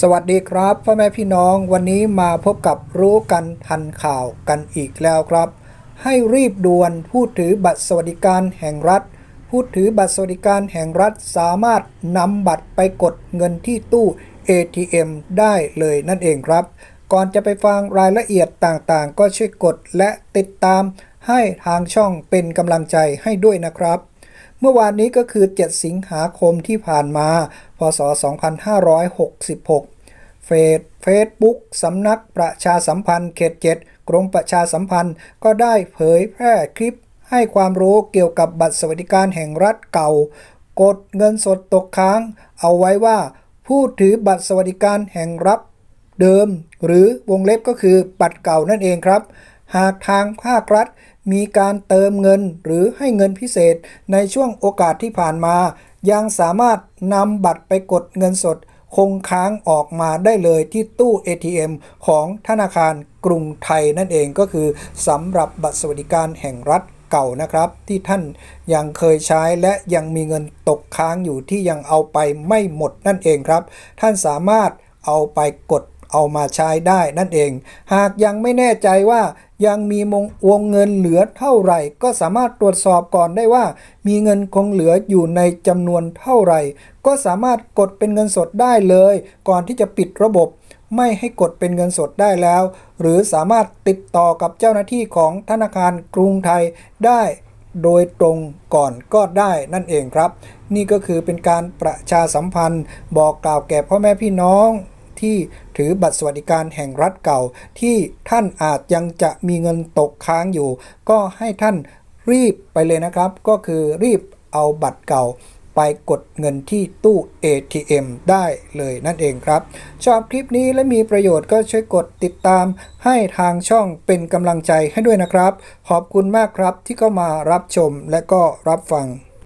สวัสดีครับพ่อแม่พี่น้องวันนี้มาพบกับรู้กันทันข่าวกันอีกแล้วครับ ให้รีบด่วนผู้ถือบัตรสวัสดิการแห่งรัฐ ผู้ถือบัตรสวัสดิการแห่งรัฐสามารถนำบัตรไปกดเงินที่ตู้ ATM ได้เลยนั่นเองครับ ก่อนจะไปฟังรายละเอียดต่างๆ ก็ช่วยกดและติดตามให้ทางช่องเป็นกำลังใจให้ด้วยนะครับ เมื่อวานนี้ก็คือ 7 สิงหาคมที่ผ่านมา พศ 2566 เฟซเฟซบุ๊กสำนักประชาสัมพันธ์เขต7กรมประชาสัมพันธ์ก็ได้เผยแพร่คลิปให้ความรู้เกี่ยวกับบัตรสวัสดิการแห่งรัฐเก่า กดเงินสดตกค้าง เอาไว้ว่า ผู้ถือบัตรสวัสดิการแห่งรัฐเดิม หรือวงเล็บก็คือบัตรเก่านั่นเองครับ หากทางภาครัฐ มีการเติมเงินหรือให้เงินพิเศษในช่วงโอกาสที่ผ่านมา ยังสามารถนำบัตรไปกดเงินสด คงค้างออกมาได้เลยที่ตู้ ATM ของธนาคารกรุงไทยนั่นเองก็คือสำหรับบัตรสวัสดิการแห่งรัฐเก่านะครับ ที่ท่านยังเคยใช้และยังมีเงินตกค้างอยู่ที่ยังเอาไปไม่หมดนั่นเองครับ ท่านสามารถเอาไปกดเอามาใช้ได้นั่นเอง หากยังไม่แน่ใจว่า ยังมีงวงเงินเหลือเท่าไหร่ ก็สามารถตรวจสอบก่อนได้ว่า มีเงินคงเหลืออยู่ในจำนวนเท่าไหร่ ก็สามารถกดเป็นเงินสดได้เลย ก่อนที่จะปิดระบบ ไม่ให้กดเป็นเงินสดได้แล้ว หรือสามารถติดต่อกับเจ้าหน้าที่ของธนาคารกรุงไทยได้โดยตรงก่อนก็ได้นั่นเองครับ นี่ก็คือเป็นการประชาสัมพันธ์ บอกกล่าวแก่พ่อแม่พี่น้อง ที่ถือบัตรสวัสดิการแห่งรัฐเก่า ที่ท่านอาจยังจะมีเงินตกค้างอยู่ ก็ให้ท่านรีบไปเลยนะครับ ก็คือรีบเอาบัตรเก่าไปกดเงินที่ตู้ ATM ได้เลยนั่นเองครับ ชอบคลิปนี้และมีประโยชน์ก็ช่วยกดติดตาม ให้ทางช่องเป็นกำลังใจให้ด้วยนะครับ ขอบคุณมากครับที่เข้ามารับชมและก็รับฟัง